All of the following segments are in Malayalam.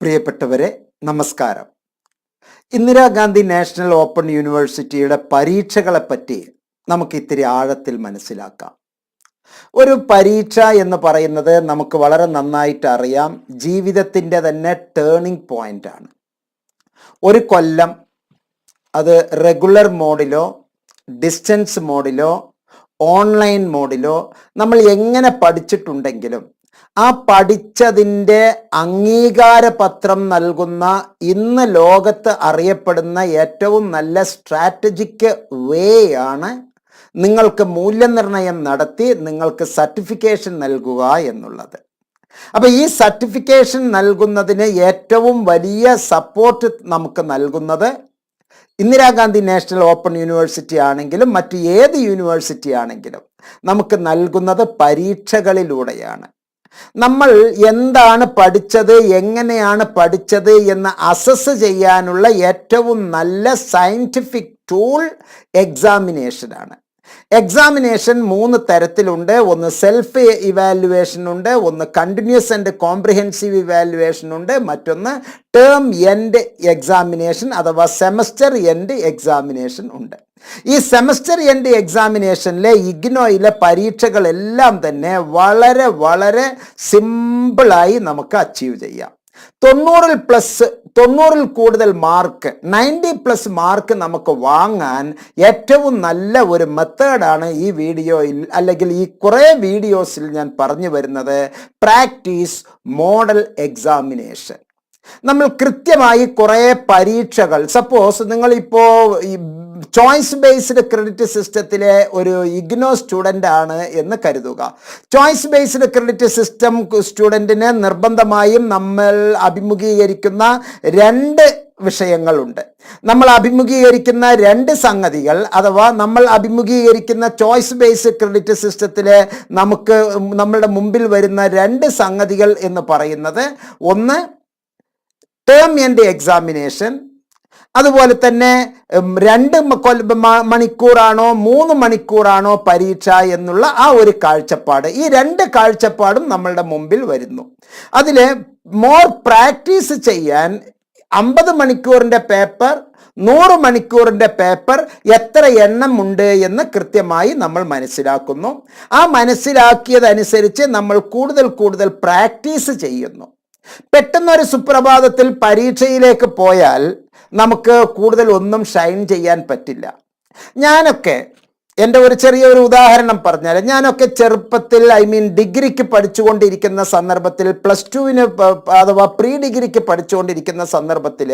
പ്രിയപ്പെട്ടവരെ നമസ്കാരം. ഇന്ദിരാഗാന്ധി നാഷണൽ ഓപ്പൺ യൂണിവേഴ്സിറ്റിയുടെ പരീക്ഷകളെ പറ്റി നമുക്ക് ഇത്തിരി ആഴത്തിൽ മനസ്സിലാക്കാം. ഒരു പരീക്ഷ എന്ന് പറയുന്നത് നമുക്ക് വളരെ നന്നായിട്ട് അറിയാം. ജീവിതത്തിന്റെ തന്നെ ടേണിംഗ് പോയിന്റ് ആണ്. ഒരു കൊല്ലം അത് റെഗുലർ മോഡിലോ ഡിസ്റ്റൻസ് മോഡിലോ ഓൺലൈൻ മോഡിലോ നമ്മൾ എങ്ങനെ പഠിച്ചിട്ടുണ്ടെങ്കിലും ആ പഠിച്ചതിന്റെ അംഗീകാരപത്രം നൽകുന്ന ഇന്ന് ലോകത്ത് അറിയപ്പെടുന്ന ഏറ്റവും നല്ല സ്ട്രാറ്റജിക് വേ ആണ് നിങ്ങൾക്ക് മൂല്യനിർണയം നടത്തി നിങ്ങൾക്ക് സർട്ടിഫിക്കേഷൻ നൽകുക എന്നുള്ളത്. അപ്പൊ ഈ സർട്ടിഫിക്കേഷൻ നൽകുന്നതിന് ഏറ്റവും വലിയ സപ്പോർട്ട് നമുക്ക് നൽകുന്നത് ഇന്ദിരാഗാന്ധി നാഷണൽ ഓപ്പൺ യൂണിവേഴ്സിറ്റി ആണെങ്കിലും മറ്റ് ഏത് യൂണിവേഴ്സിറ്റി ആണെങ്കിലും നമുക്ക് നൽകുന്നത് പരീക്ഷകളിലൂടെയാണ്. നമ്മൾ എന്താണ് പഠിച്ചത് എങ്ങനെയാണ് പഠിച്ചത് എന്ന് അസസ് ചെയ്യാനുള്ള ഏറ്റവും നല്ല സയന്റിഫിക് ടൂൾ എക്സാമിനേഷനാണ് എക്സാമിനേഷൻ മൂന്ന് തരത്തിലുണ്ട്. ഒന്ന് സെൽഫ് ഇവാലുവേഷൻ ഉണ്ട് ഒന്ന് കണ്ടിന്യൂസ് ആൻഡ് കോംപ്രിഹെൻസീവ് ഇവാലുവേഷൻ ഉണ്ട് മറ്റൊന്ന് ടേം എൻഡ് എക്സാമിനേഷൻ അഥവാ സെമസ്റ്റർ എൻഡ് എക്സാമിനേഷൻ ഉണ്ട്. ഈ സെമസ്റ്റർ എൻഡ് എക്സാമിനേഷനിലെ ഇഗ്നോയിലെ പരീക്ഷകളെല്ലാം തന്നെ വളരെ വളരെ സിമ്പിളായി നമുക്ക് അച്ചീവ് ചെയ്യാം. തൊണ്ണൂറിൽ പ്ലസ് തൊണ്ണൂറിൽ കൂടുതൽ മാർക്ക് നയന്റി പ്ലസ് മാർക്ക് നമുക്ക് വാങ്ങാൻ ഏറ്റവും നല്ല ഒരു മെത്തേഡാണ് ഈ വീഡിയോയിൽ അല്ലെങ്കിൽ ഈ കുറേ വീഡിയോസിൽ ഞാൻ പറഞ്ഞു വരുന്നത് പ്രാക്ടീസ് മോഡൽ എക്സാമിനേഷൻ. നമ്മൾ കൃത്യമായി കുറേ പരീക്ഷകൾ സപ്പോസ് നിങ്ങളിപ്പോൾ ഈ ചോയ്സ് ബേസ്ഡ് ക്രെഡിറ്റ് സിസ്റ്റത്തിലെ ഒരു ഇഗ്നോ സ്റ്റുഡന്റ് ആണ് എന്ന് കരുതുക. ചോയ്സ് ബേസ്ഡ് ക്രെഡിറ്റ് സിസ്റ്റം സ്റ്റുഡന്റിന് നിർബന്ധമായും നമ്മൾ അഭിമുഖീകരിക്കുന്ന രണ്ട് വിഷയങ്ങളുണ്ട്. നമ്മൾ അഭിമുഖീകരിക്കുന്ന രണ്ട് സംഗതികൾ അഥവാ നമ്മൾ അഭിമുഖീകരിക്കുന്ന ചോയ്സ് ബേസ്ഡ് ക്രെഡിറ്റ് സിസ്റ്റത്തിലെ നമുക്ക് നമ്മളുടെ മുമ്പിൽ വരുന്ന രണ്ട് സംഗതികൾ എന്ന് പറയുന്നത്. ഒന്ന് ടേം എൻഡ് എക്സാമിനേഷൻ അതുപോലെ തന്നെ രണ്ട് മണിക്കൂറാണോ മൂന്ന് മണിക്കൂറാണോ പരീക്ഷ എന്നുള്ള ആ ഒരു കാഴ്ചപ്പാട്. ഈ രണ്ട് കാഴ്ചപ്പാടും നമ്മളുടെ മുമ്പിൽ വരുന്നു. അതിൽ മോർ പ്രാക്ടീസ് ചെയ്യാൻ അമ്പത് മണിക്കൂറിന്റെ പേപ്പർ നൂറ് മണിക്കൂറിന്റെ പേപ്പർ എത്ര എണ്ണം ഉണ്ട് എന്ന് കൃത്യമായി നമ്മൾ മനസ്സിലാക്കുന്നു. ആ മനസ്സിലാക്കിയതനുസരിച്ച് നമ്മൾ കൂടുതൽ കൂടുതൽ പ്രാക്ടീസ് ചെയ്യുന്നു. പെട്ടെന്നൊരു സുപ്രഭാതത്തിൽ പരീക്ഷയിലേക്ക് പോയാൽ നമുക്ക് കൂടുതൽ ഒന്നും ഷൈൻ ചെയ്യാൻ പറ്റില്ല. ഞാനൊക്കെ എന്റെ ഒരു ചെറിയൊരു ഉദാഹരണം പറഞ്ഞാൽ ഞാനൊക്കെ ചെറുപ്പത്തിൽ ഐ മീൻ ഡിഗ്രിക്ക് പഠിച്ചുകൊണ്ടിരിക്കുന്ന സന്ദർഭത്തിൽ പ്ലസ് ടുവിന് അഥവാ പ്രീ ഡിഗ്രിക്ക് പഠിച്ചുകൊണ്ടിരിക്കുന്ന സന്ദർഭത്തിൽ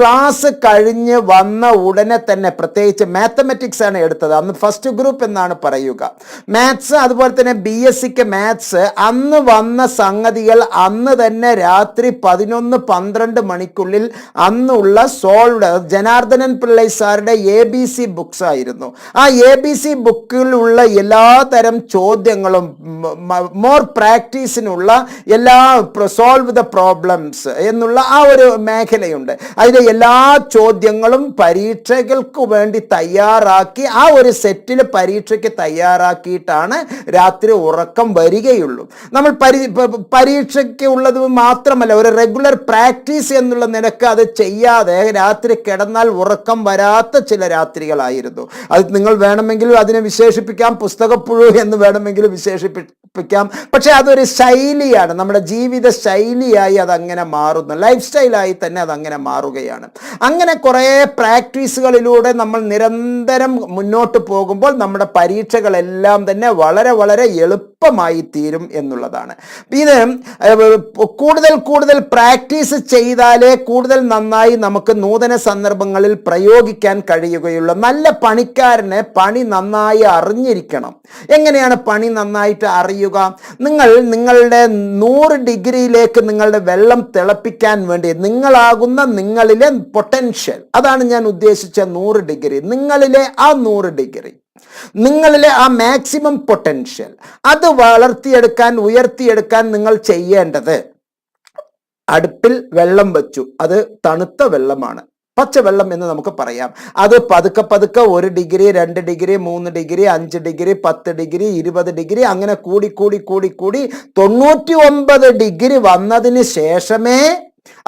ക്ലാസ് കഴിഞ്ഞ് വന്ന ഉടനെ തന്നെ പ്രത്യേകിച്ച് മാത്തമെറ്റിക്സ് ആണ് എടുത്തത്. അന്ന് ഫസ്റ്റ് ഗ്രൂപ്പ് എന്നാണ് പറയുക. മാത്സ് അതുപോലെ തന്നെ ബി എസ് സിക്ക് മാത്സ് അന്ന് വന്ന സംഗതികൾ അന്ന് തന്നെ രാത്രി പതിനൊന്ന് പന്ത്രണ്ട് മണിക്കുള്ളിൽ അന്നുള്ള സോൾവ് ജനാർദ്ദനൻ പിള്ളൈ സാറുടെ എ ബി സി ബുക്സ് ആയിരുന്നു. ആ എ ബി സി ബുക്കിലുള്ള എല്ലാ തരം ചോദ്യങ്ങളും മോർ പ്രാക്ടീസിനുള്ള എല്ലാ സോൾവ് ദ പ്രോബ്ലംസ് എന്നുള്ള ആ ഒരു മേഖലയുണ്ട്. അതിലെ എല്ലാ ചോദ്യങ്ങളും പരീക്ഷകൾക്ക് വേണ്ടി തയ്യാറാക്കി ആ ഒരു സെറ്റിൽ പരീക്ഷയ്ക്ക് തയ്യാറാക്കിയിട്ടാണ് രാത്രി ഉറക്കം വരികയുള്ളൂ. നമ്മൾ പരി പരീക്ഷയ്ക്ക് ഉള്ളത് മാത്രമല്ല ഒരു റെഗുലർ പ്രാക്ടീസ് എന്നുള്ള നിലയ്ക്ക് അത് ചെയ്യാതെ രാത്രി കിടന്നാൽ ഉറക്കം വരാത്ത ചില രാത്രികളായിരുന്നു. അത് നിങ്ങൾ വേണമെങ്കിൽ അതിനെ വിശേഷിപ്പിക്കാം. പുസ്തകപ്പുഴു എന്ന് വേണമെങ്കിൽ വിശേഷിപ്പിക്കാം പക്ഷെ അതൊരു ശൈലിയാണ്. നമ്മുടെ ജീവിത ശൈലിയായി അതങ്ങനെ മാറുന്നു. ലൈഫ് സ്റ്റൈലായി തന്നെ അതങ്ങനെ മാറുകയാണ്. അങ്ങനെ കുറേ പ്രാക്ടീസുകളിലൂടെ നമ്മൾ നിരന്തരം മുന്നോട്ട് പോകുമ്പോൾ നമ്മുടെ പരീക്ഷകളെല്ലാം തന്നെ വളരെ വളരെ എളുപ്പമായി തീരും എന്നുള്ളതാണ്. ഇത് കൂടുതൽ കൂടുതൽ പ്രാക്ടീസ് ചെയ്താലേ കൂടുതൽ നന്നായി നമുക്ക് നൂതന സന്ദർഭങ്ങളിൽ പ്രയോഗിക്കാൻ കഴിയുകയുള്ളൂ. നല്ല പണിക്കാരനെ പണി നന്നായി അറിഞ്ഞിരിക്കണം. എങ്ങനെയാണ് പണി നന്നായിട്ട് അറിയുക? നിങ്ങൾ നിങ്ങളുടെ നൂറ് ഡിഗ്രിയിലേക്ക് നിങ്ങളുടെ വെള്ളം തിളപ്പിക്കാൻ വേണ്ടി നിങ്ങളാകുന്ന നിങ്ങളിലെ പൊട്ടൻഷ്യൽ. അതാണ് ഞാൻ ഉദ്ദേശിച്ച നൂറ് ഡിഗ്രി. നിങ്ങളിലെ ആ നൂറ് ഡിഗ്രി. നിങ്ങളിലെ ആ മാക്സിമം പൊട്ടൻഷ്യൽ. അത് വളർത്തിയെടുക്കാൻ ഉയർത്തിയെടുക്കാൻ നിങ്ങൾ ചെയ്യേണ്ടത്. അടുപ്പിൽ വെള്ളം വെച്ചു. അത് തണുത്ത വെള്ളമാണ്. പച്ചവെള്ളം എന്ന് നമുക്ക് പറയാം. അത് പതുക്കെ പതുക്കെ ഒരു ഡിഗ്രി രണ്ട് ഡിഗ്രി മൂന്ന് ഡിഗ്രി അഞ്ച് ഡിഗ്രി പത്ത് ഡിഗ്രി ഇരുപത് ഡിഗ്രി അങ്ങനെ കൂടി കൂടി കൂടി കൂടി തൊണ്ണൂറ്റി ഒമ്പത് ഡിഗ്രി വന്നതിന് ശേഷമേ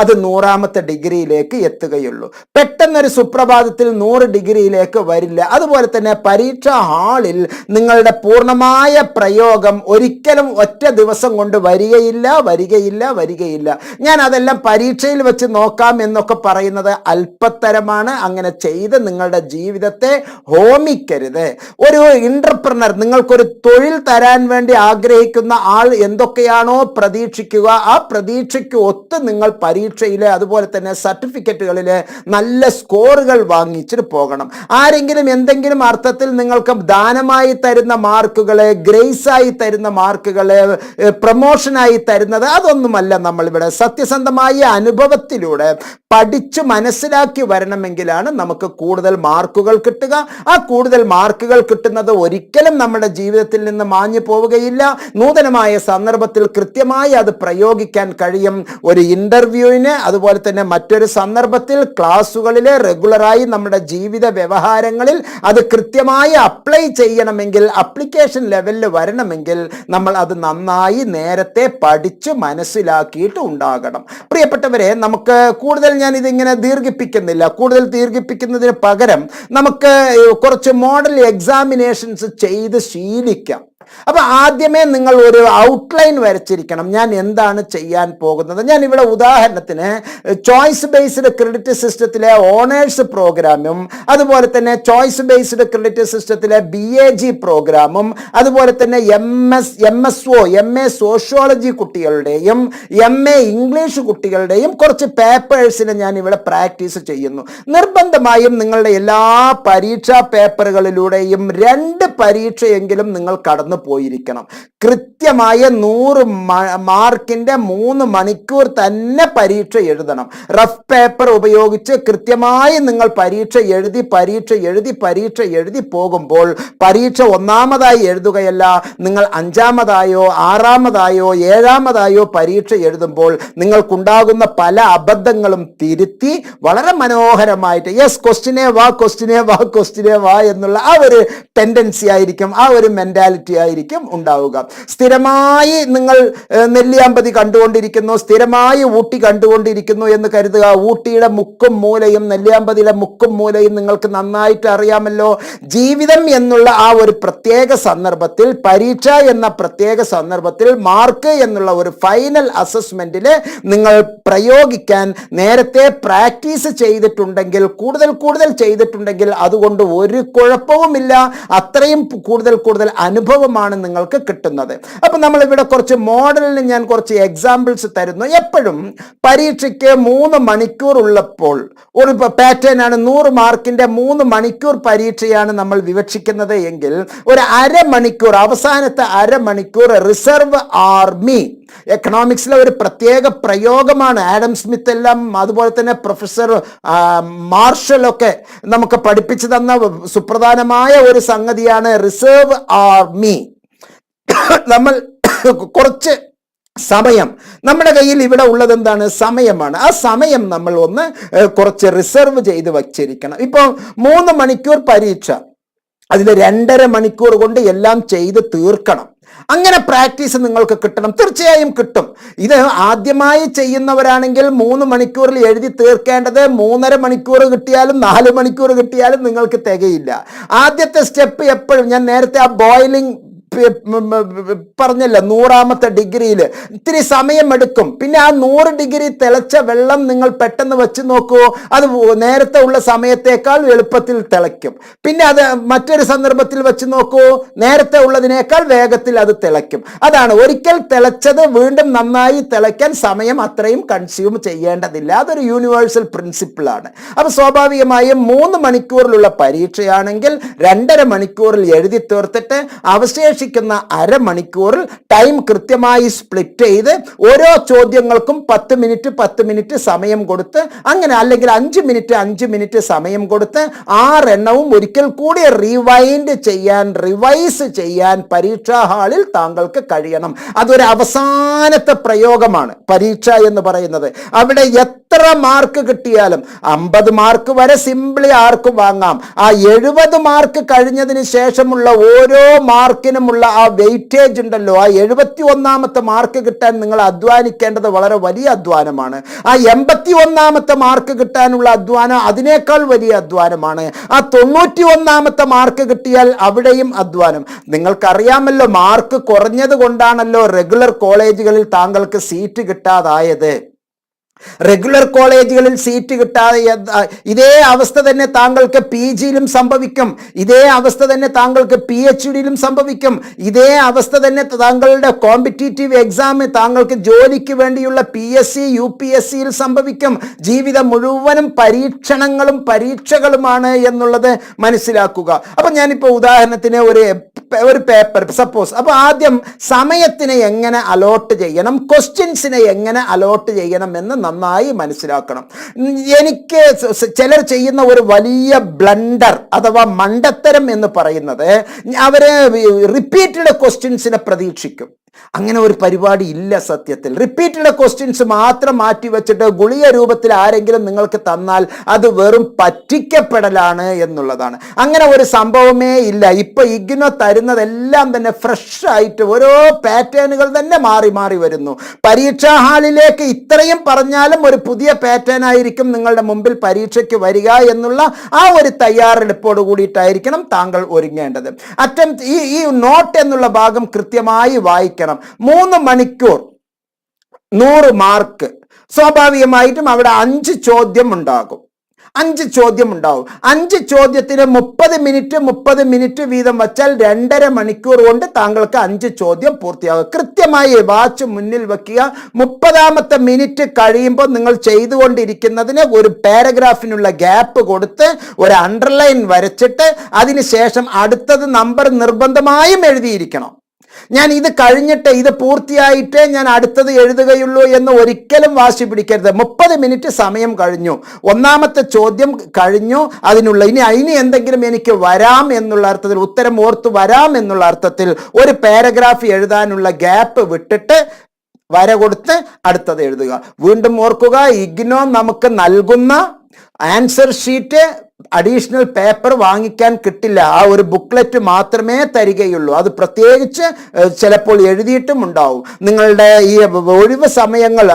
അത് നൂറാമത്തെ ഡിഗ്രിയിലേക്ക് എത്തുകയുള്ളൂ. പെട്ടെന്നൊരു സുപ്രഭാതത്തിൽ നൂറ് ഡിഗ്രിയിലേക്ക് വരില്ല. അതുപോലെ തന്നെ പരീക്ഷാ ഹാളിൽ നിങ്ങളുടെ പൂർണമായ പ്രയോഗം ഒരിക്കലും ഒറ്റ ദിവസം കൊണ്ട് വരികയില്ല വരികയില്ല വരികയില്ല. ഞാൻ അതെല്ലാം പരീക്ഷയിൽ വെച്ച് നോക്കാം എന്നൊക്കെ പറയുന്നത് അല്പത്തരമാണ്. അങ്ങനെ ചെയ്ത് നിങ്ങളുടെ ജീവിതത്തെ ഹോമിക്കരുത്. ഒരു ഇന്റർപ്രണർ നിങ്ങൾക്കൊരു തൊഴിൽ തരാൻ വേണ്ടി ആഗ്രഹിക്കുന്ന ആൾ എന്തൊക്കെയാണോ പ്രതീക്ഷിക്കുക ആ പ്രതീക്ഷയ്ക്ക് ഒത്ത് നിങ്ങൾ പരീക്ഷയിൽ അതുപോലെ തന്നെ സർട്ടിഫിക്കറ്റുകളിൽ നല്ല സ്കോറുകൾ വാങ്ങിച്ചിട്ട് പോകണം. ആരെങ്കിലും എന്തെങ്കിലും അർത്ഥത്തിൽ നിങ്ങൾക്ക് ദാനമായി തരുന്ന മാർക്കുകൾ ഗ്രേസായി തരുന്ന മാർക്കുകൾ പ്രൊമോഷനായി തരുന്നത് അതൊന്നുമല്ല നമ്മളിവിടെ സത്യസന്ധമായ അനുഭവത്തിലൂടെ പഠിച്ചു മനസ്സിലാക്കി വരണമെങ്കിലാണ് നമുക്ക് കൂടുതൽ മാർക്കുകൾ കിട്ടുക. ആ കൂടുതൽ മാർക്കുകൾ കിട്ടുന്നത് ഒരിക്കലും നമ്മുടെ ജീവിതത്തിൽ നിന്ന് മാഞ്ഞു പോവുകയില്ല. നൂതനമായ സന്ദർഭത്തിൽ കൃത്യമായി അത് പ്രയോഗിക്കാൻ കഴിയും. ഒരു ഇന്റർവ്യൂവിന് അതുപോലെ തന്നെ മറ്റൊരു സന്ദർഭത്തിൽ ക്ലാസ്സുകളിൽ റെഗുലറായി നമ്മുടെ ജീവിത വ്യവഹാരങ്ങളിൽ അത് കൃത്യമായി അപ്ലൈ ചെയ്യണമെങ്കിൽ അപ്ലിക്കേഷൻ ലെവലിൽ വരണമെങ്കിൽ നമ്മൾ അത് നന്നായി നേരത്തെ പഠിച്ചു മനസ്സിലാക്കിയിട്ട് ഉണ്ടാകണം. പ്രിയപ്പെട്ടവരെ നമുക്ക് കൂടുതൽ ഞാൻ ഇതിങ്ങനെ ദീർഘിപ്പിക്കുന്നില്ല. കൂടുതൽ ദീർഘിപ്പിക്കുന്നതിന് പകരം നമുക്ക് കുറച്ച് മോഡൽ എക്സാമിനേഷൻസ് ചെയ്ത് ശീലിക്കാം. അപ്പൊ ആദ്യമേ നിങ്ങൾ ഒരു ഔട്ട്ലൈൻ വരച്ചിരിക്കണം. ഞാൻ എന്താണ് ചെയ്യാൻ പോകുന്നത്? ഞാൻ ഇവിടെ ഉദാഹരണത്തിന് ചോയ്സ് ബേസ്ഡ് ക്രെഡിറ്റ് സിസ്റ്റത്തിലെ ഓണേഴ്സ് പ്രോഗ്രാമും അതുപോലെ തന്നെ ചോയ്സ് ബേസ്ഡ് ക്രെഡിറ്റ് സിസ്റ്റത്തിലെ ബി എ ജി പ്രോഗ്രാമും അതുപോലെ തന്നെ M S M S O M A sociology കുട്ടികളുടെയും എം എ ഇംഗ്ലീഷ് കുട്ടികളുടെയും കുറച്ച് പേപ്പേഴ്സിന് ഞാൻ ഇവിടെ പ്രാക്ടീസ് ചെയ്യുന്നു. നിർബന്ധമായും നിങ്ങളുടെ എല്ലാ പരീക്ഷാ പേപ്പറുകളിലൂടെയും രണ്ട് പരീക്ഷയെങ്കിലും നിങ്ങൾ കടന്നു പോയിരിക്കണം. കൃത്യമായ നൂറ് മാർക്കിന്റെ മൂന്ന് മണിക്കൂർ തന്നെ പരീക്ഷ എഴുതണം. റഫ് പേപ്പർ ഉപയോഗിച്ച് കൃത്യമായി നിങ്ങൾ പരീക്ഷ എഴുതി പരീക്ഷ എഴുതി പരീക്ഷ എഴുതി പോകുമ്പോൾ പരീക്ഷ ഒന്നാമതായി എഴുതുകയല്ല നിങ്ങൾ അഞ്ചാമതായോ ആറാമതായോ ഏഴാമതായോ പരീക്ഷ എഴുതുമ്പോൾ നിങ്ങൾക്കുണ്ടാകുന്ന പല അബദ്ധങ്ങളും തിരുത്തി വളരെ മനോഹരമായിട്ട് യെസ് ക്വസ്റ്റിനെ വാ ക്വസ്റ്റിനെ വാ ക്വസ്റ്റിനെ വാ എന്നുള്ള ആ ഒരു ടെൻഡൻസി ആയിരിക്കും ആ ഒരു മെന്റാലിറ്റി ആയിരിക്കും ഉണ്ടാവുക. സ്ഥിരമായി നിങ്ങൾ നെല്ലിയാമ്പതി കണ്ടുകൊണ്ടിരിക്കുന്നു സ്ഥിരമായി ഊട്ടി കണ്ടുകൊണ്ടിരിക്കുന്നു എന്ന് കരുതുക. ഊട്ടിയുടെ മുക്കും മൂലയും നെല്ലിയാമ്പതിയുടെ മുക്കും മൂലയും നിങ്ങൾക്ക് നന്നായിട്ട് അറിയാമല്ലോ. ജീവിതം എന്നുള്ള ആ ഒരു പ്രത്യേക സന്ദർഭത്തിൽ പരീക്ഷ എന്ന പ്രത്യേക സന്ദർഭത്തിൽ മാർക്ക് എന്നുള്ള ഒരു ഫൈനൽ അസസ്മെന്റിൽ നിങ്ങൾ പ്രയോഗിക്കാൻ നേരത്തെ പ്രാക്ടീസ് ചെയ്തിട്ടുണ്ടെങ്കിൽ കൂടുതൽ കൂടുതൽ ചെയ്തിട്ടുണ്ടെങ്കിൽ അതുകൊണ്ട് ഒരു കുഴപ്പവുമില്ല. അത്രയും കൂടുതൽ കൂടുതൽ അനുഭവമാണ് നിങ്ങൾക്ക് കിട്ടുന്നത്. അപ്പം നമ്മൾ ഇവിടെ കുറച്ച് മോഡലിന് ഞാൻ കുറച്ച് എക്സാമ്പിൾസ് തരുന്നു. എപ്പോഴും പരീക്ഷയ്ക്ക് മൂന്ന് മണിക്കൂർ ഉള്ളപ്പോൾ ഒരു പാറ്റേൺ ആണ് നൂറ് മാർക്കിന്റെ മൂന്ന് മണിക്കൂർ പരീക്ഷയാണ് നമ്മൾ വിവക്ഷിക്കുന്നത് എങ്കിൽ ഒരു അരമണിക്കൂർ അവസാനത്തെ അരമണിക്കൂർ റിസർവ് ആർമി. എക്കണോമിക്സിലെ ഒരു പ്രത്യേക പ്രയോഗമാണ്. ആഡം സ്മിത്ത് എല്ലാം അതുപോലെ തന്നെ പ്രൊഫസർ മാർഷലൊക്കെ നമുക്ക് പഠിപ്പിച്ചു തന്ന സുപ്രധാനമായ ഒരു സംഗതിയാണ് റിസർവ് ആർമി. നമ്മൾ കുറച്ച് സമയം നമ്മുടെ കയ്യിൽ ഇവിടെ ഉള്ളത് എന്താണ്? സമയമാണ്. ആ സമയം നമ്മൾ ഒന്ന് കുറച്ച് റിസർവ് ചെയ്ത് വച്ചിരിക്കണം. ഇപ്പോൾ മൂന്ന് മണിക്കൂർ പരീക്ഷ. അതിൽ രണ്ടര മണിക്കൂർ കൊണ്ട് എല്ലാം ചെയ്ത് തീർക്കണം. അങ്ങനെ പ്രാക്ടീസ് നിങ്ങൾക്ക് കിട്ടണം. തീർച്ചയായും കിട്ടും. ഇത് ആദ്യമായി ചെയ്യുന്നവരാണെങ്കിൽ മൂന്ന് മണിക്കൂറിൽ എഴുതി തീർക്കേണ്ടത് മൂന്നര മണിക്കൂർ കിട്ടിയാലും നാല് മണിക്കൂർ കിട്ടിയാലും നിങ്ങൾക്ക് തികയില്ല. ആദ്യത്തെ സ്റ്റെപ്പ് എപ്പോഴും ഞാൻ നേരത്തെ ആ ബോയിലിംഗ് പറഞ്ഞല്ലോ നൂറാമത്തെ ഡിഗ്രിയിൽ ഇത്തിരി സമയമെടുക്കും. പിന്നെ ആ നൂറ് ഡിഗ്രി തിളച്ച വെള്ളം നിങ്ങൾ പെട്ടെന്ന് വെച്ച് നോക്കൂ. അത് നേരത്തെ ഉള്ള സമയത്തേക്കാൾ എളുപ്പത്തിൽ തിളയ്ക്കും. പിന്നെ അത് മറ്റൊരു സന്ദർഭത്തിൽ വെച്ച് നോക്കൂ. നേരത്തെ ഉള്ളതിനേക്കാൾ വേഗത്തിൽ അത് തിളയ്ക്കും. അതാണ് ഒരിക്കൽ തിളച്ചത് വീണ്ടും നന്നായി തിളയ്ക്കാൻ സമയം അത്രയും കൺസ്യൂം ചെയ്യേണ്ടതില്ല. അതൊരു യൂണിവേഴ്സൽ പ്രിൻസിപ്പിളാണ് അപ്പോൾ സ്വാഭാവികമായും മൂന്ന് മണിക്കൂറിലുള്ള പരീക്ഷയാണെങ്കിൽ രണ്ടര മണിക്കൂറിൽ എഴുതി തീർത്തിട്ട് അവശേഷിക്കുന്ന അരമണിക്കൂറിൽ ടൈം കൃത്യമായി സ്പ്ലിറ്റ് ചെയ്ത് ഓരോ ചോദ്യങ്ങൾക്കും പത്ത് മിനിറ്റ് പത്ത് മിനിറ്റ് സമയം കൊടുത്ത് അങ്ങനെ അല്ലെങ്കിൽ അഞ്ച് മിനിറ്റ് അഞ്ച് മിനിറ്റ് സമയം കൊടുത്ത് ആറെണ്ണവും ഒരിക്കൽ കൂടി റിവൈൻഡ് ചെയ്യാൻ റിവൈസ് ചെയ്യാൻ പരീക്ഷാ ഹാളിൽ താങ്കൾക്ക് കഴിയണം. അതൊരു അവസാനത്തെ പ്രയോഗമാണ് പരീക്ഷ എന്ന് പറയുന്നത്. അവിടെ എത്ര മാർക്ക് കിട്ടിയാലും അമ്പത് മാർക്ക് വരെ സിംപിളി ആർക്കും വാങ്ങാം. ആ എഴുപത് മാർക്ക് കഴിഞ്ഞതിന് ശേഷമുള്ള ഓരോ മാർക്കിനും ശതമാനമുള്ള ആ വെയിറ്റേജ് ഉണ്ടല്ലോ ആ എഴുപത്തി ഒന്നാമത്തെ മാർക്ക് കിട്ടാൻ നിങ്ങൾ അധ്വാനിക്കേണ്ടത് വളരെ വലിയ അധ്വാനമാണ്. ആ എൺപത്തി ഒന്നാമത്തെ മാർക്ക് കിട്ടാനുള്ള അധ്വാനം അതിനേക്കാൾ വലിയ അധ്വാനമാണ്. ആ തൊണ്ണൂറ്റി ഒന്നാമത്തെ മാർക്ക് കിട്ടിയാൽ അവിടെയും അധ്വാനം. നിങ്ങൾക്കറിയാമല്ലോ മാർക്ക് കുറഞ്ഞത് കൊണ്ടാണല്ലോ റെഗുലർ കോളേജുകളിൽ താങ്കൾക്ക് സീറ്റ് കിട്ടാതായത്. റെഗുലർ കോളേജുകളിൽ സീറ്റ് കിട്ടാതെ ഇതേ അവസ്ഥ തന്നെ താങ്കൾക്ക് പി ജിയിലും സംഭവിക്കും. ഇതേ അവസ്ഥ തന്നെ താങ്കൾക്ക് പി എച്ച് ഡിയിലും സംഭവിക്കും. ഇതേ അവസ്ഥ തന്നെ താങ്കളുടെ കോമ്പറ്റീറ്റീവ് എക്സാം താങ്കൾക്ക് ജോലിക്ക് വേണ്ടിയുള്ള P S C U P S സിയിൽ സംഭവിക്കും. ജീവിതം മുഴുവനും പരീക്ഷണങ്ങളും പരീക്ഷകളുമാണ് എന്നുള്ളത് മനസ്സിലാക്കുക. അപ്പം ഞാനിപ്പോൾ ഉദാഹരണത്തിന് ഒരു ഒരു പേപ്പർ സപ്പോസ് അപ്പോൾ ആദ്യം സമയത്തിനെ എങ്ങനെ അലോട്ട് ചെയ്യണം ക്വസ്റ്റ്യൻസിനെ എങ്ങനെ അലോട്ട് ചെയ്യണം എന്ന് നന്നായി മനസ്സിലാക്കണം. എനിക്ക് ചിലർ ചെയ്യുന്ന ഒരു വലിയ ബ്ലണ്ടർ അഥവാ മണ്ടത്തരം എന്ന് പറയുന്നത് അവർ റിപ്പീറ്റഡ് ക്വസ്റ്റ്യൻസിനെ പ്രതീക്ഷിക്കും. അങ്ങനെ ഒരു പരിപാടി ഇല്ല സത്യത്തിൽ. റിപ്പീറ്റഡ് ക്വസ്റ്റ്യൻസ് മാത്രം മാറ്റി വെച്ചിട്ട് ഗുളിക രൂപത്തിൽ ആരെങ്കിലും നിങ്ങൾക്ക് തന്നാൽ അത് വെറും പറ്റിക്കപ്പെടലാണ് എന്നുള്ളതാണ്. അങ്ങനെ ഒരു സംഭവമേ ഇല്ല. ഇപ്പൊ ഇഗ്നോ തരുന്നതെല്ലാം തന്നെ ഫ്രഷ് ആയിട്ട് ഓരോ പാറ്റേണുകൾ തന്നെ മാറി മാറി വരുന്നു. പരീക്ഷാ ഹാളിലേക്ക് ഇത്രയും പറഞ്ഞാലും ഒരു പുതിയ പാറ്റേൺ ആയിരിക്കും നിങ്ങളുടെ മുമ്പിൽ പരീക്ഷയ്ക്ക് വരിക എന്നുള്ള ആ ഒരു തയ്യാറെടുപ്പോട് കൂടിയിട്ടായിരിക്കണം താങ്കൾ ഒരുങ്ങേണ്ടത്. അറ്റം ഈ ഈ നോട്ട് എന്നുള്ള ഭാഗം കൃത്യമായി വായിക്കണം. മൂന്ന് മണിക്കൂർ. നൂറ് മാർക്ക് സ്വാഭാവികമായിട്ടും അവിടെ അഞ്ച് ചോദ്യം ഉണ്ടാകും. അഞ്ച് ചോദ്യം ഉണ്ടാവും അഞ്ച് ചോദ്യത്തിന് മുപ്പത് മിനിറ്റ് മുപ്പത് മിനിറ്റ് വീതം വച്ചാൽ രണ്ടര മണിക്കൂർ കൊണ്ട് താങ്കൾക്ക് അഞ്ച് ചോദ്യം പൂർത്തിയാകും. കൃത്യമായി വാച്ച് മുന്നിൽ വെക്കുക. മുപ്പതാമത്തെ മിനിറ്റ് കഴിയുമ്പോൾ നിങ്ങൾ ചെയ്തുകൊണ്ടിരിക്കുന്നതിന് ഒരു പാരഗ്രാഫിനുള്ള ഗ്യാപ്പ് കൊടുത്ത് ഒരു അണ്ടർലൈൻ വരച്ചിട്ട് അതിനുശേഷം അടുത്തത് നമ്പർ നിർബന്ധമായും എഴുതിയിരിക്കണം. ഞാൻ ഇത് കഴിഞ്ഞിട്ട് ഇത് പൂർത്തിയായിട്ടേ ഞാൻ അടുത്തത് എഴുതുകയുള്ളൂ എന്ന് ഒരിക്കലും വാശി പിടിക്കരുത്. മുപ്പത് മിനിറ്റ് സമയം കഴിഞ്ഞു. ഒന്നാമത്തെ ചോദ്യം കഴിഞ്ഞു. അതിനുള്ള ഇനി ഇനി എന്തെങ്കിലും എനിക്ക് വരാം എന്നുള്ള അർത്ഥത്തിൽ ഉത്തരം ഓർത്ത് വരാം എന്നുള്ള അർത്ഥത്തിൽ ഒരു പാരഗ്രാഫ് എഴുതാനുള്ള ഗ്യാപ്പ് വിട്ടിട്ട് വര കൊടുത്ത് അടുത്തത് എഴുതുക. വീണ്ടും ഓർക്കുക ഇഗ്നോ നമുക്ക് നൽകുന്ന ആൻസർ ഷീറ്റ് അഡീഷണൽ പേപ്പർ വാങ്ങിക്കാൻ കിട്ടില്ല. ആ ഒരു ബുക്ക്ലെറ്റ് മാത്രമേ തരികയുള്ളൂ. അത് പ്രത്യേകിച്ച് ചിലപ്പോൾ എഴുതിയിട്ടും ഉണ്ടാവും. നിങ്ങളുടെ ഈ ഒഴിവ് സമയങ്ങൾ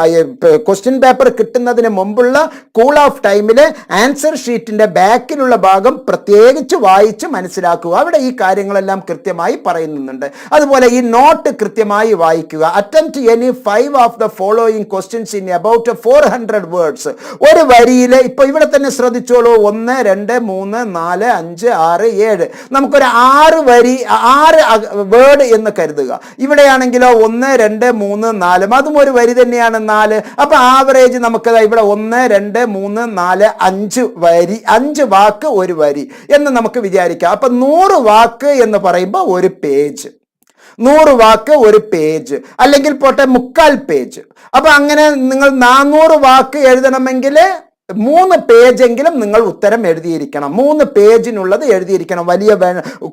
ക്വസ്റ്റ്യൻ പേപ്പർ കിട്ടുന്നതിന് മുമ്പുള്ള കൂൾ ഓഫ് ടൈമിൽ ആൻസർ ഷീറ്റിന്റെ ബാക്കിലുള്ള ഭാഗം പ്രത്യേകിച്ച് വായിച്ച് മനസ്സിലാക്കുക. അവിടെ ഈ കാര്യങ്ങളെല്ലാം കൃത്യമായി പറയുന്നുണ്ട്. അതുപോലെ ഈ നോട്ട് കൃത്യമായി വായിക്കുക. Attempt any five of the following questions in about four hundred words ഒരു വരിയിൽ ഇപ്പോൾ ഇവിടെ തന്നെ ശ്രദ്ധിച്ചോളൂ. ഒന്ന് രണ്ട് മൂന്ന് നാല് അഞ്ച് ആറ് ഏഴ്. നമുക്കൊരു ആറ് വരി ആറ് വേർഡ് എന്ന് കരുതുക. ഇവിടെയാണെങ്കിലോ ഒന്ന് രണ്ട് മൂന്ന് നാല്. അതും ഒരു വരി തന്നെയാണ് നാല്. അപ്പൊ ആവറേജ് നമുക്ക് ഇവിടെ ഒന്ന് രണ്ട് മൂന്ന് നാല് അഞ്ച് വരി അഞ്ച് വാക്ക് ഒരു വരി എന്ന് നമുക്ക് വിചാരിക്കാം. അപ്പൊ നൂറ് വാക്ക് എന്ന് പറയുമ്പോൾ ഒരു പേജ്. നൂറ് വാക്ക് ഒരു പേജ്. അല്ലെങ്കിൽ പോട്ടെ മുക്കാൽ പേജ്. അപ്പൊ അങ്ങനെ നിങ്ങൾ നാനൂറ് വാക്ക് എഴുതണമെങ്കിൽ മൂന്ന് പേജെങ്കിലും നിങ്ങൾ ഉത്തരം എഴുതിയിരിക്കണം. മൂന്ന് പേജിനുള്ളത് എഴുതിയിരിക്കണം. വലിയ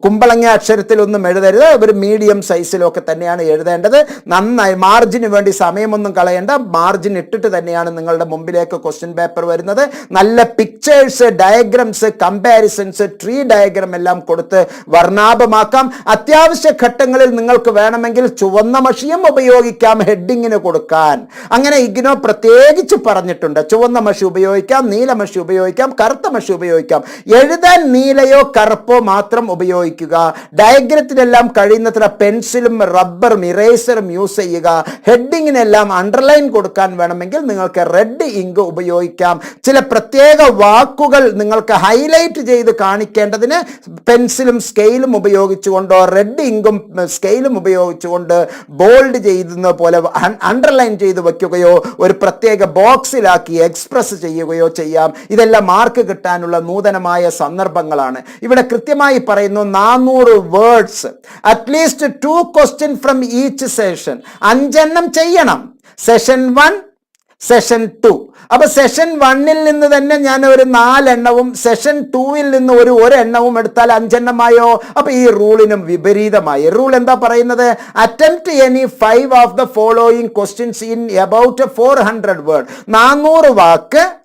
കുമ്പളങ്ങ അക്ഷരത്തിലൊന്നും എഴുതരുത്. ഒരു മീഡിയം സൈസിലൊക്കെ തന്നെയാണ് എഴുതേണ്ടത്. നന്നായി മാർജിന് വേണ്ടി സമയമൊന്നും കളയേണ്ട. മാർജിൻ ഇട്ടിട്ട് തന്നെയാണ് നിങ്ങളുടെ മുമ്പിലേക്ക് ക്വസ്റ്റ്യൻ പേപ്പർ വരുന്നത്. നല്ല pictures diagrams comparisons tree diagram എല്ലാം കൊടുത്ത് വർണാഭമാക്കാം. അത്യാവശ്യ ഘട്ടങ്ങളിൽ നിങ്ങൾക്ക് വേണമെങ്കിൽ ചുവന്ന മഷിയും ഉപയോഗിക്കാം ഹെഡിങ്ങിന് കൊടുക്കാൻ. അങ്ങനെ ഇഗ്നോ പ്രത്യേകിച്ച് പറഞ്ഞിട്ടുണ്ട്. ചുവന്ന മഷി ഉപയോഗിക്കാം നീല മഷി ഉപയോഗിക്കാം കറുത്ത മഷി ഉപയോഗിക്കാം. എഴുതാൻ നീലയോ കറുപ്പോ മാത്രം ഉപയോഗിക്കുക. ഡയഗ്രത്തിനെല്ലാം കഴിയുന്നത്ര പെൻസിലും റബ്ബറും ഇറേസറും യൂസ് ചെയ്യുക. ഹെഡിങ്ങിനെല്ലാം അണ്ടർലൈൻ കൊടുക്കാൻ വേണമെങ്കിൽ നിങ്ങൾക്ക് റെഡ് ഇങ്ക് ഉപയോഗിക്കാം. ചില പ്രത്യേക വാക്കുകൾ നിങ്ങൾക്ക് ഹൈലൈറ്റ് ചെയ്ത് കാണിക്കേണ്ടതിന് പെൻസിലും സ്കെയിലും ഉപയോഗിച്ചുകൊണ്ടോ റെഡ് ഇങ്കും സ്കെയിലും ഉപയോഗിച്ചുകൊണ്ട് ബോൾഡ് ചെയ്യുന്ന പോലെ അണ്ടർലൈൻ ചെയ്ത് വയ്ക്കുകയോ ഒരു പ്രത്യേക ബോക്സിലാക്കി എക്സ്പ്രസ് ചെയ്യുകയോ ചെയ്യാം. ഇതെല്ലാം മാർക്ക് കിട്ടാനുള്ള നൂതനമായ സന്ദർഭങ്ങളാണ്. ഇവിടെ കൃത്യമായി പറയുന്നു നാനൂറ് words at least two question from each session അഞ്ചെണ്ണം ചെയ്യണം. സെഷൻ വൺ സെഷൻ ടു അപ്പൊ സെഷൻ വണ്ണിൽ നിന്ന് തന്നെ ഞാൻ ഒരു നാലെണ്ണവും സെഷൻ ടൂവിൽ നിന്ന് ഒരു ഒരെണ്ണവും എടുത്താൽ അഞ്ചെണ്ണമായോ? അപ്പൊ ഈ റൂളിനും വിപരീതമായി. റൂൾ എന്താ പറയുന്നത്? Attempt any five of the following questions in about four hundred word നാനൂറ് വാക്ക്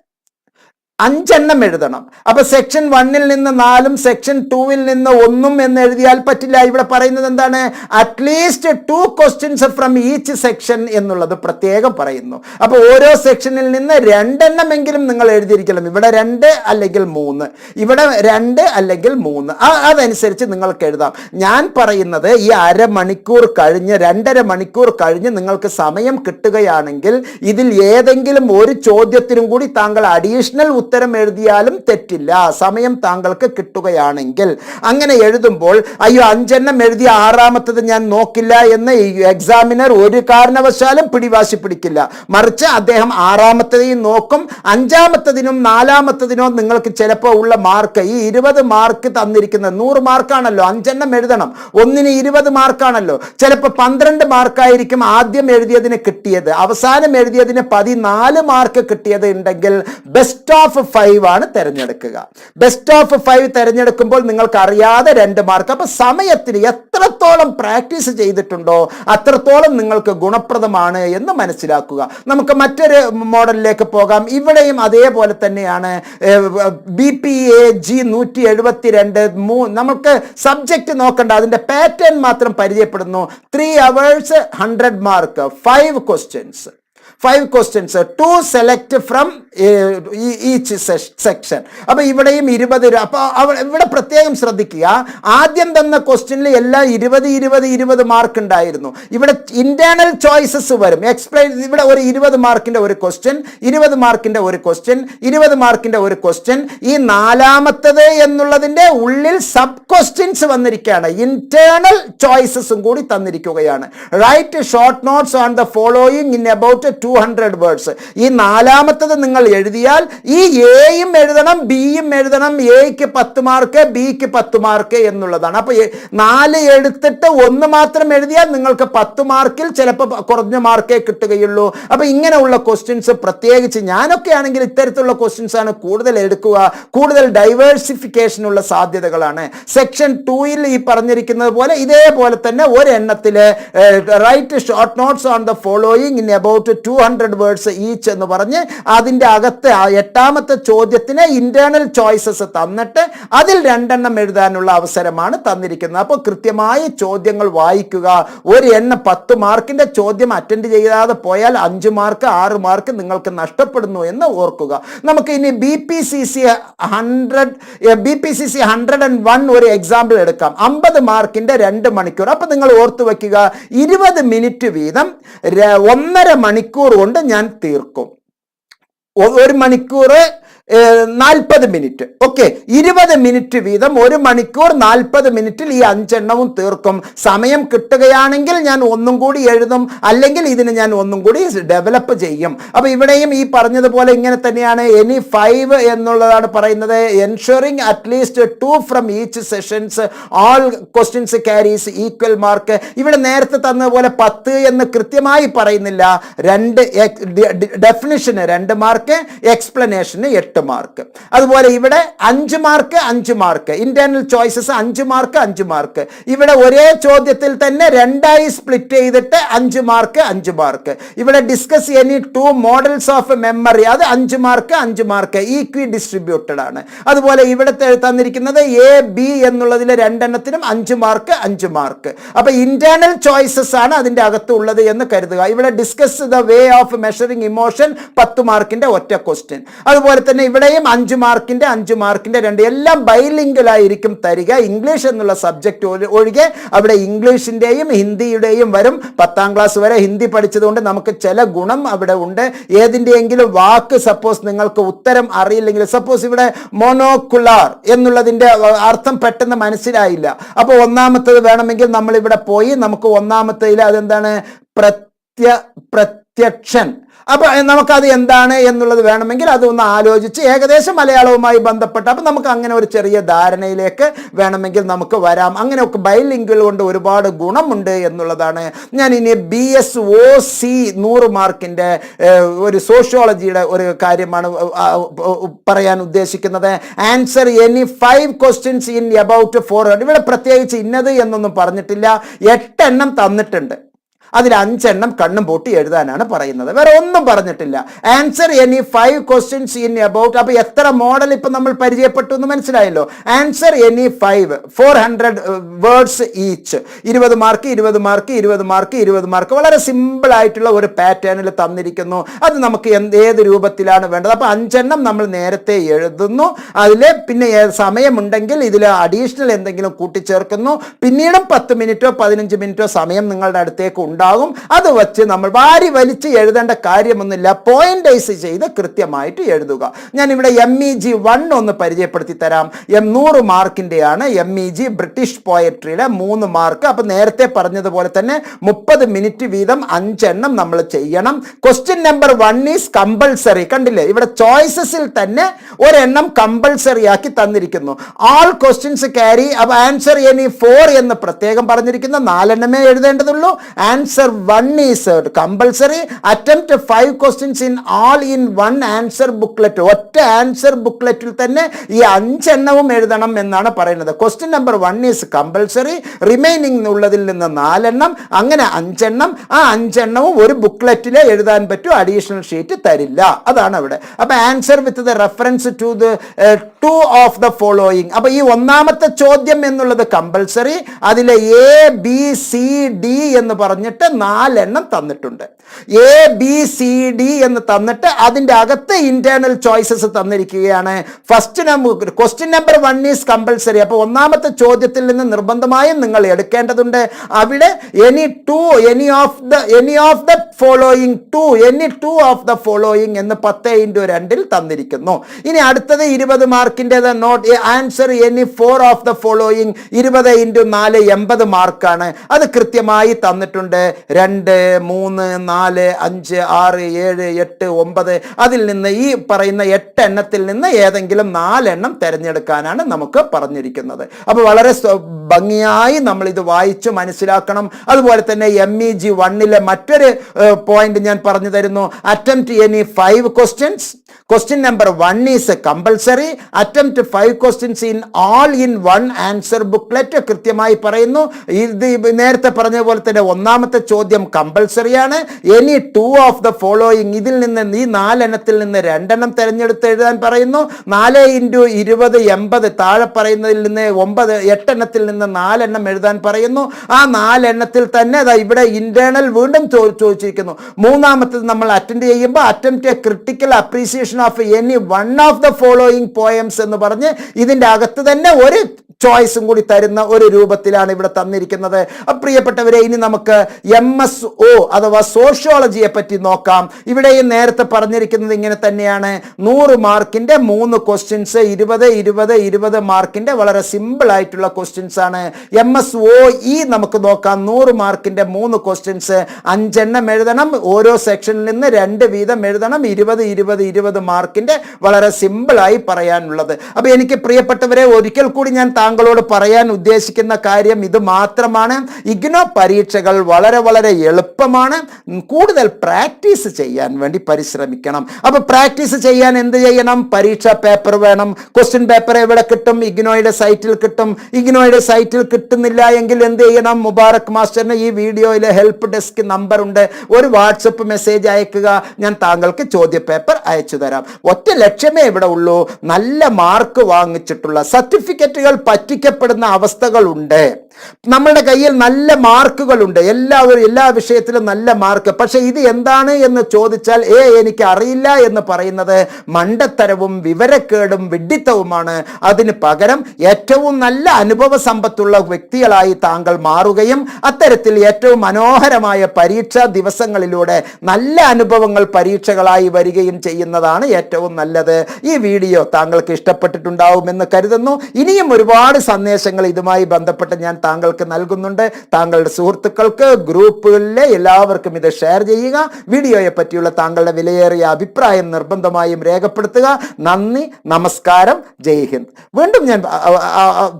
അഞ്ചെണ്ണം എഴുതണം. അപ്പൊ സെക്ഷൻ വണ്ണിൽ നിന്ന് നാലും സെക്ഷൻ ടൂവിൽ നിന്ന് ഒന്നും എന്ന് എഴുതിയാൽ പറ്റില്ല. ഇവിടെ പറയുന്നത് എന്താണ്? At least two questions from each section എന്നുള്ളത് പ്രത്യേകം പറയുന്നു. അപ്പൊ ഓരോ സെക്ഷനിൽ നിന്ന് രണ്ടെണ്ണമെങ്കിലും നിങ്ങൾ എഴുതിയിരിക്കണം. ഇവിടെ രണ്ട് അല്ലെങ്കിൽ മൂന്ന്. ഇവിടെ രണ്ട് അല്ലെങ്കിൽ മൂന്ന്. അതനുസരിച്ച് നിങ്ങൾക്ക് എഴുതാം. ഞാൻ പറയുന്നത് ഈ അരമണിക്കൂർ കഴിഞ്ഞ് രണ്ടര മണിക്കൂർ കഴിഞ്ഞ് നിങ്ങൾക്ക് സമയം കിട്ടുകയാണെങ്കിൽ ഇതിൽ ഏതെങ്കിലും ഒരു ചോദ്യത്തിനും കൂടി താങ്കൾ അഡീഷണൽ ഉത്തരം എഴുതിയാലും തെറ്റില്ല. സമയം താങ്കൾക്ക് കിട്ടുകയാണെങ്കിൽ. അങ്ങനെ എഴുതുമ്പോൾ അയ്യോ അഞ്ചെണ്ണം എഴുതിയ ആറാമത്തത് ഞാൻ നോക്കില്ല എന്ന് ഈ എക്സാമിനർ ഒരു കാരണവശാലും പിടിവാശി പിടിക്കില്ല. മറിച്ച് അദ്ദേഹം ആറാമത്തതേയും നോക്കും അഞ്ചാമത്തതിനും നാലാമത്തതിനോ നിങ്ങൾക്ക് ചിലപ്പോൾ ഉള്ള മാർക്ക് ഈ ഇരുപത് മാർക്ക് തന്നിരിക്കുന്നത് നൂറ് മാർക്കാണല്ലോ അഞ്ചെണ്ണം എഴുതണം. ഒന്നിന് ഇരുപത് മാർക്കാണല്ലോ. ചിലപ്പോൾ പന്ത്രണ്ട് മാർക്കായിരിക്കും ആദ്യം എഴുതിയതിന് കിട്ടിയത്. അവസാനം എഴുതിയതിന് പതിനാല് മാർക്ക് കിട്ടിയത് ഉണ്ടെങ്കിൽ ബെസ്റ്റ് ഓഫ് ഫൈവ് ആണ് തിരഞ്ഞെടുക്കുക. ബെസ്റ്റ് ഓഫ് ഫൈവ് തിരഞ്ഞെടുക്കുമ്പോൾ നിങ്ങൾക്ക് അറിയാതെ രണ്ട് മാർക്ക് അപ്പൊ സമയത്തിന് എത്രത്തോളം പ്രാക്ടീസ് ചെയ്തിട്ടുണ്ടോ അത്രത്തോളം നിങ്ങൾക്ക് ഗുണപ്രദമാണ് എന്ന് മനസ്സിലാക്കുക. നമുക്ക് മറ്റൊരു മോഡലിലേക്ക് പോകാം. ഇവിടെയും അതേപോലെ തന്നെയാണ്. ബി പി എ ജി നൂറ്റി എഴുപത്തി രണ്ട് മൂ നമുക്ക് സബ്ജക്റ്റ് നോക്കണ്ട. അതിന്റെ പാറ്റേൺ മാത്രം പരിചയപ്പെടുന്നു. Three hours hundred mark five questions five questions two select from each section അപ്പൊ ഇവിടെയും ഇരുപത് അപ്പൊ ഇവിടെ പ്രത്യേകം ശ്രദ്ധിക്കുക. ആദ്യം തന്ന ക്വസ്റ്റ്യനിൽ എല്ലാം ഇരുപത് ഇരുപത് ഇരുപത് മാർക്ക് ഉണ്ടായിരുന്നു. ഇവിടെ ഇന്റേണൽ ചോയ്സസ് വരും. എക്സ്പ്ലെയിൻ ഇവിടെ ഒരു ഇരുപത് മാർക്കിന്റെ ഒരു ക്വസ്റ്റ്യൻ ഇരുപത് മാർക്കിന്റെ ഒരു ക്വസ്റ്റ്യൻ ഇരുപത് മാർക്കിന്റെ ഒരു ക്വസ്റ്റ്യൻ ഈ നാലാമത്തത് എന്നുള്ളതിന്റെ ഉള്ളിൽ സബ് ക്വസ്റ്റ്യൻസ് വന്നിരിക്കുകയാണ്. ഇന്റേണൽ ചോയ്സസും കൂടി തന്നിരിക്കുകയാണ്. Write short notes on the following in about two hundred words ഈ നാലാമത്തത് നിങ്ങൾ എഴുതിയാൽ ഈ എയും എഴുതണം ബിയും എഴുതണം എക്ക് പത്ത് മാർക്ക് ബിക്ക് പത്ത് മാർക്ക് എന്നുള്ളതാണ്. അപ്പൊ എ- നാല് എടുത്തിട്ട് ഒന്ന് മാത്രം എഴുതിയാൽ നിങ്ങൾക്ക് പത്ത് മാർക്കിൽ ചിലപ്പോൾ കുറഞ്ഞ മാർക്കേ കിട്ടുകയുള്ളൂ. അപ്പൊ ഇങ്ങനെയുള്ള ക്വസ്റ്റ്യൻസ് പ്രത്യേകിച്ച് ഞാനൊക്കെ ആണെങ്കിൽ ഇത്തരത്തിലുള്ള ക്വസ്റ്റ്യൻസ് ആണ് കൂടുതൽ എടുക്കുക കൂടുതൽ ഡൈവേഴ്സിഫിക്കേഷനുള്ള സാധ്യതകളാണ്. സെക്ഷൻ ടൂയിൽ ഈ പറഞ്ഞിരിക്കുന്നത് പോലെ ഇതേപോലെ തന്നെ ഒരെണ്ണത്തിൽ write short notes on the following in about two hundred words each എന്ന് പറഞ്ഞ് അതിന്റെ അകത്ത് എട്ടാമത്തെ ചോദ്യത്തിന് ഇന്റേണൽ ചോയ്സസ് തന്നിട്ട് അതിൽ രണ്ടെണ്ണം എഴുതാനുള്ള അവസരമാണ് തന്നിരിക്കുന്നത്. അപ്പോൾ കൃത്യമായ ചോദ്യങ്ങൾ വായിക്കുക. ഒരു എണ്ണം പത്ത് മാർക്കിന്റെ ചോദ്യം അറ്റൻഡ് ചെയ്യാതെ പോയാൽ അഞ്ച് മാർക്ക് ആറ് മാർക്ക് നിങ്ങൾക്ക് നഷ്ടപ്പെടുന്നു എന്ന് ഓർക്കുക. നമുക്ക് ഇനി B P C C hundred B P C C hundred and one ഒരു എക്സാമ്പിൾ എടുക്കാം. അമ്പത് മാർക്കിന്റെ രണ്ട് മണിക്കൂർ. അപ്പോൾ നിങ്ങൾ ഓർത്തു വയ്ക്കുക. ഇരുപത് മിനിറ്റ് വീതം ഒന്നര മണിക്കൂർ കൊണ്ട് ഞാൻ തീർക്കും. ഒരു മണിക്കൂർ നാൽപ്പത് മിനിറ്റ്. ഓക്കെ ഇരുപത് മിനിറ്റ് വീതം ഒരു മണിക്കൂർ നാൽപ്പത് മിനിറ്റിൽ ഈ അഞ്ചെണ്ണവും തീർക്കും. സമയം കിട്ടുകയാണെങ്കിൽ ഞാൻ ഒന്നും കൂടി എഴുതും അല്ലെങ്കിൽ ഇതിന് ഞാൻ ഒന്നും കൂടി ഡെവലപ്പ് ചെയ്യും. അപ്പൊ ഇവിടെയും ഈ പറഞ്ഞതുപോലെ ഇങ്ങനെ തന്നെയാണ്. എനി ഫൈവ് എന്നുള്ളതാണ് പറയുന്നത്. Ensuring at least two from each sessions all questions carries equal mark ഇവിടെ നേരത്തെ തന്നതുപോലെ പത്ത് എന്ന് കൃത്യമായി പറയുന്നില്ല. രണ്ട് ഡെഫിനിഷന് രണ്ട് മാർക്ക് എക്സ്പ്ലനേഷന് എട്ട് മാർക്ക്. അതുപോലെ ഇവിടെ അഞ്ച് മാർക്ക് അഞ്ച് മാർക്ക്. ഇന്റേണൽ ചോയ്സസ് അഞ്ച് മാർക്ക് അഞ്ച് മാർക്ക്. ഇവിടെ ഒരേ ചോദ്യത്തിൽ തന്നെ രണ്ടായി സ്പ്ലിറ്റ് ചെയ്തിട്ട് അഞ്ച് മാർക്ക് അഞ്ച് മാർക്ക്. ഇവിടെ discuss any two models of memory അത് അഞ്ച് മാർക്ക് അഞ്ച് മാർക്ക്. ഈക്വി ഡിസ്ട്രിബ്യൂട്ടഡ് ആണ്. അതുപോലെ ഇവിടെ തന്നിരിക്കുന്നത് എ ബി എന്നുള്ളതിലെ രണ്ടെണ്ണത്തിനും അഞ്ച് മാർക്ക് അഞ്ച് മാർക്ക്. അപ്പോൾ ഇന്റേണൽ ചോയ്സസ് ആണ് അതിന്റെ അകത്ത് ഉള്ളത് എന്ന് കരുതുക. ഇവിടെ discuss the way of measuring emotion പത്ത് മാർക്കിന്റെ ഒറ്റ ക്വസ്റ്റ്യൻ അതുപോലെ തന്നെ ഇവിടെയും അഞ്ച് മാർക്കിന്റെ അഞ്ച് മാർക്കിന്റെ രണ്ട്. എല്ലാം ബൈലിംഗലായിരിക്കും തരിക. ഇംഗ്ലീഷ് എന്നുള്ള സബ്ജക്റ്റ് ഒഴികെ അവിടെ ഇംഗ്ലീഷിന്റെയും ഹിന്ദിയുടെയും വരും. പത്താം ക്ലാസ് വരെ ഹിന്ദി പഠിച്ചതുകൊണ്ട് നമുക്ക് ചില ഗുണം അവിടെ ഉണ്ട്. ഏതിന്റെയെങ്കിലും വാക്ക് സപ്പോസ് നിങ്ങൾക്ക് ഉത്തരം അറിയില്ലെങ്കിൽ സപ്പോസ് ഇവിടെ മോണോക്കുലാർ എന്നുള്ളതിന്റെ അർത്ഥം പെട്ടെന്ന് മനസ്സിലായില്ല. അപ്പോൾ ഒന്നാമത്തത് വേണമെങ്കിൽ നമ്മൾ ഇവിടെ പോയി നമുക്ക് ഒന്നാമത്തേതിൽ അതെന്താണ്? പ്രത്യ പ്രത്യക്ഷൻ. അപ്പൊ നമുക്കത് എന്താണ് എന്നുള്ളത് വേണമെങ്കിൽ അതൊന്ന് ആലോചിച്ച് ഏകദേശം മലയാളവുമായി ബന്ധപ്പെട്ട് അപ്പൊ നമുക്ക് അങ്ങനെ ഒരു ചെറിയ ധാരണയിലേക്ക് വേണമെങ്കിൽ നമുക്ക് വരാം. അങ്ങനെയൊക്കെ ബൈലിംഗ്വൽ കൊണ്ട് ഒരുപാട് ഗുണമുണ്ട് എന്നുള്ളതാണ് ഞാൻ ഇനി ബി എസ് ഒ സി നൂറ് മാർക്കിന്റെ ഒരു സോഷ്യോളജിയുടെ ഒരു കാര്യമാണ് പറയാൻ ഉദ്ദേശിക്കുന്നത്. Answer any five questions in about four ഇവിടെ പ്രത്യേകിച്ച് ഇന്നത് എന്നൊന്നും പറഞ്ഞിട്ടില്ല. എട്ടെണ്ണം തന്നിട്ടുണ്ട്. അതിൽ അഞ്ചെണ്ണം കണ്ണും പൂട്ടി എഴുതാനാണ് പറയുന്നത്. വേറെ ഒന്നും പറഞ്ഞിട്ടില്ല. Answer any five questions in about അപ്പോൾ എത്ര മോഡൽ ഇപ്പൊ നമ്മൾ പരിചയപ്പെട്ടു എന്ന് മനസ്സിലായല്ലോ? Answer any five four hundred words each ഇരുപത് മാർക്ക് ഇരുപത് മാർക്ക് ഇരുപത് മാർക്ക് ഇരുപത് മാർക്ക് വളരെ സിമ്പിൾ ആയിട്ടുള്ള ഒരു പാറ്റേണിൽ തന്നിരിക്കുന്നു. അത് നമുക്ക് എന്ത് ഏത് രൂപത്തിലാണ് വേണ്ടത്? അപ്പോൾ അഞ്ചെണ്ണം നമ്മൾ നേരത്തെ എഴുതുന്നു. അതിൽ പിന്നെ സമയമുണ്ടെങ്കിൽ ഇതിൽ അഡീഷണൽ എന്തെങ്കിലും കൂട്ടിച്ചേർക്കുന്നു. പിന്നീടും പത്ത് മിനിറ്റോ പതിനഞ്ച് മിനിറ്റോ സമയം നിങ്ങളുടെ അടുത്തേക്ക് ഉണ്ടാകും അത് വച്ച് നമ്മൾ വാരി വലിച്ച് എഴുതേണ്ട കാര്യമൊന്നുമില്ല. പോയിന്റൈസ് ചെയ്ത് കൃത്യമായിട്ട് എഴുതുക. ഞാൻ ഇവിടെ എം ഇ ജി വൺ ഒന്ന് പരിചയപ്പെടുത്തി തരാം. എം നൂറ് മാർക്കിന്റെയാണ് എം ഇ ജി ബ്രിട്ടീഷ് പോയട്രിയുടെ മൂന്ന് മാർക്ക്. അപ്പം നേരത്തെ പറഞ്ഞതുപോലെ തന്നെ മുപ്പത് മിനിറ്റ് വീതം അഞ്ചെണ്ണം നമ്മൾ ചെയ്യണം. Question number one is compulsory കണ്ടില്ലേ? ഇവിടെ ചോയ്സസിൽ തന്നെ ഒരെണ്ണം കമ്പൾസറി ആക്കി തന്നിരിക്കുന്നു. ആൾ ക്വസ്റ്റ്യൻസ് ക്യാരി അപ്പോൾ ആൻസർ എനി ഫോർ എന്ന് പ്രത്യേകം പറഞ്ഞിരിക്കുന്ന. നാലെണ്ണമേ എഴുതേണ്ടതുള്ളൂ. Answer one is compulsory attempt five questions in all in one answer booklet ഒറ്റ ആൻസർ ബുക്ക്ലെറ്റിൽ തന്നെ ഈ അഞ്ചെണ്ണവും എഴുതണം എന്നാണ് പറയുന്നത്. Question number one is compulsory remaining ഉള്ളതിൽ നിന്ന് നാലെണ്ണം അങ്ങനെ അഞ്ചെണ്ണം. ആ അഞ്ചെണ്ണവും ഒരു ബുക്ക്ലെറ്റിൽ എഴുതാൻ പറ്റും അഡീഷണൽ ഷീറ്റ് തരില്ല. അതാണ് അവിടെ. അപ്പോൾ answer with the reference to the two of the following അപ്പൊ ഈ ഒന്നാമത്തെ ചോദ്യം എന്നുള്ളത് കമ്പൾസറി അതിലെ എ ബി സി ഡി എന്ന് പറഞ്ഞിട്ട് നാലെണ്ണം തന്നിട്ടുണ്ട്. എ ബി സി ഡി എന്ന് തന്നിട്ട് അതിന്റെ അകത്ത് ഇന്റേണൽ ചോയ്സസ് തന്നിരിക്കുകയാണ്. First number question number one is compulsory അപ്പോൾ ഒന്നാമത്തെ ചോദ്യത്തിൽ നിന്ന് നിർബന്ധമായും നിങ്ങൾ എടുക്കേണ്ടതുണ്ട്. അവിടെ any two any of the any of the following two any two of the following എന്ന് പത്ത് ഇന്റു രണ്ടിൽ തന്നിരിക്കുന്നു. ഇനി അടുത്തത് ഇരുപത് മാർക്കിന്റെത് note answer any four of the following ഇരുപത് ഇന്റു നാല് എൺപത് മാർക്കാണ്. അത് കൃത്യമായി തന്നിട്ടുണ്ട്. രണ്ട് മൂന്ന് നാല് അഞ്ച് ആറ് ഏഴ് എട്ട് ഒമ്പത്. അതിൽ നിന്ന് ഈ പറയുന്ന എട്ട് എണ്ണത്തിൽ നിന്ന് ഏതെങ്കിലും നാലെണ്ണം തിരഞ്ഞെടുക്കാനാണ് നമുക്ക് പറഞ്ഞിരിക്കുന്നത്. അപ്പോൾ വളരെ ഭംഗിയായി നമ്മൾ ഇത് വായിച്ചു മനസ്സിലാക്കണം. അതുപോലെ തന്നെ എം ഇ ജി വണ്ണിലെ മറ്റൊരു പോയിന്റ് ഞാൻ പറഞ്ഞു തരുന്നു. Attempt any five questions question number one is compulsory attempt five questions in all in one answer booklet കൃത്യമായി പറയുന്നു. ഇത് നേരത്തെ പറഞ്ഞ പോലെ തന്നെ ഒന്നാമത്തെ ചോദ്യം കമ്പൾസറിയാണ് any two of the following ഇതിൽ നിന്ന് ഈ നാലെണ്ണത്തിൽ നിന്ന് രണ്ടെണ്ണം തിരഞ്ഞെടുത്ത് എഴുതാൻ പറയുന്നു. നാല് ഇന്റു ഇരുപത് എൺപത് താഴെ പറയുന്നതിൽ നിന്ന് ഒമ്പത് എട്ടെണ്ണത്തിൽ നിന്ന് നാലെണ്ണം എഴുതാൻ പറയുന്നു. ആ നാലെണ്ണത്തിൽ തന്നെ അതാ ഇവിടെ ഇന്റേണൽ വീണ്ടും ചോദിച്ചിരിക്കുന്നു. മൂന്നാമത്തത് നമ്മൾ അറ്റൻഡ് ചെയ്യുമ്പോൾ attempt a critical appreciation of any one of the following poems എന്ന് പറഞ്ഞ് ഇതിന്റെ അകത്ത് തന്നെ ഒരു ചോയ്സും കൂടി തരുന്ന ഒരു രൂപത്തിലാണ് ഇവിടെ തന്നിരിക്കുന്നത്. പ്രിയപ്പെട്ടവരെ ഇനി നമുക്ക് എം എസ് ഒ അഥവാ സോഷ്യോളജിയെ പറ്റി നോക്കാം ഇവിടെയും നേരത്തെ പറഞ്ഞിരിക്കുന്നത് ഇങ്ങനെ തന്നെയാണ്. നൂറ് മാർക്കിന്റെ മൂന്ന് ക്വസ്റ്റ്യൻസ് ഇരുപത് ഇരുപത് ഇരുപത് മാർക്കിന്റെ വളരെ സിമ്പിൾ ആയിട്ടുള്ള ക്വസ്റ്റ്യൻസ് ആണ്. എം എസ് ഒ ഇ നമുക്ക് നോക്കാം. നൂറ് മാർക്കിന്റെ മൂന്ന് ക്വസ്റ്റ്യൻസ് അഞ്ചെണ്ണം എഴുതണം. ഓരോ സെക്ഷനിൽ നിന്ന് രണ്ട് വീതം എഴുതണം. ഇരുപത് ഇരുപത് ഇരുപത് മാർക്കിന്റെ വളരെ സിമ്പിളായി പറയാനുള്ളത്. അപ്പോൾ എനിക്ക് പ്രിയപ്പെട്ടവരെ ഒരിക്കൽ കൂടി ഞാൻ താങ്കളോട് പറയാൻ ഉദ്ദേശിക്കുന്ന കാര്യം ഇത് മാത്രമാണ്. ഇഗ്നോ പരീക്ഷകൾ വളരെ വളരെ എളുപ്പമാണ്. കൂടുതൽ പ്രാക്ടീസ് ചെയ്യാൻ വേണ്ടി പരിശ്രമിക്കണം. അപ്പോൾ പ്രാക്ടീസ് ചെയ്യാൻ എന്ത് ചെയ്യണം? പരീക്ഷ പേപ്പർ വേണം. ക്വസ്റ്റ്യൻ പേപ്പർ എവിടെ കിട്ടും? ഇഗ്നോയുടെ സൈറ്റിൽ കിട്ടും. ഇഗ്നോയുടെ സൈറ്റിൽ കിട്ടുന്നില്ല എങ്കിൽ എന്ത് ചെയ്യണം? മുബാറക് മാസ്റ്ററിന് ഈ വീഡിയോയിലെ ഹെൽപ്പ് ഡെസ്ക് നമ്പർ ഉണ്ട്. ഒരു വാട്സപ്പ് മെസ്സേജ് അയക്കുക. ഞാൻ താങ്കൾക്ക് ചോദ്യ പേപ്പർ അയച്ചു തരാം. ഒറ്റ ലക്ഷ്യമേ ഇവിടെ ഉള്ളൂ. നല്ല മാർക്ക് വാങ്ങിച്ചിട്ടുള്ള സർട്ടിഫിക്കറ്റുകൾ പറ്റിക്കപ്പെടുന്ന അവസ്ഥകളുണ്ട്. നമ്മളുടെ കയ്യിൽ നല്ല മാർക്കുകളുണ്ട്. എല്ലാവരും എല്ലാ വിഷയത്തിലും നല്ല മാർക്ക്. പക്ഷെ ഇത് എന്താണ് എന്ന് ചോദിച്ചാൽ ഏ എനിക്ക് അറിയില്ല എന്ന് പറയുന്നത് മണ്ടത്തരവും വിവരക്കേടും വിഡ്ഢിത്തവുമാണ്. അതിന് പകരം ഏറ്റവും നല്ല അനുഭവ സമ്പത്തുള്ള വ്യക്തികളായി താങ്കൾ മാറുകയും അത്തരത്തിൽ ഏറ്റവും മനോഹരമായ പരീക്ഷാ ദിവസങ്ങളിലൂടെ നല്ല അനുഭവങ്ങൾ പരീക്ഷകളായി വരികയും ചെയ്യുന്നതാണ് ഏറ്റവും നല്ലത്. ഈ വീഡിയോ താങ്കൾക്ക് ഇഷ്ടപ്പെട്ടിട്ടുണ്ടാവുമെന്ന് കരുതുന്നു. ഇനിയും ഒരുപാട് സന്ദേശങ്ങൾ ഇതുമായി ബന്ധപ്പെട്ട് ഞാൻ താങ്കൾക്ക് നൽകുന്നുണ്ട്. താങ്കളുടെ സുഹൃത്തുക്കൾക്ക് ഗ്രൂപ്പുകളിലെ എല്ലാവർക്കും ഇത് ഷെയർ ചെയ്യുക. വീഡിയോയെ പറ്റിയുള്ള താങ്കളുടെ വിലയേറിയ അഭിപ്രായം നിർബന്ധമായും രേഖപ്പെടുത്തുക. നന്ദി നമസ്കാരം ജയ് ഹിന്ദ്. വീണ്ടും ഞാൻ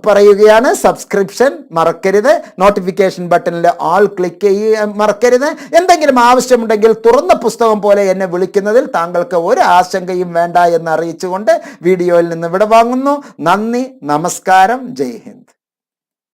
പറയുകയാണ് സബ്സ്ക്രിപ്ഷൻ മറക്കരുത്. നോട്ടിഫിക്കേഷൻ ബട്ടണിൽ ആൾ ക്ലിക്ക് ചെയ്യുക മറക്കരുത്. എന്തെങ്കിലും ആവശ്യമുണ്ടെങ്കിൽ തുറന്ന പുസ്തകം പോലെ എന്നെ വിളിക്കുന്നതിൽ താങ്കൾക്ക് ഒരു ആശങ്കയും വേണ്ട എന്ന് അറിയിച്ചുകൊണ്ട് വീഡിയോയിൽ നിന്ന് വിടവാങ്ങുന്നു. നന്ദി നമസ്കാരം ജയ് ഹിന്ദ്.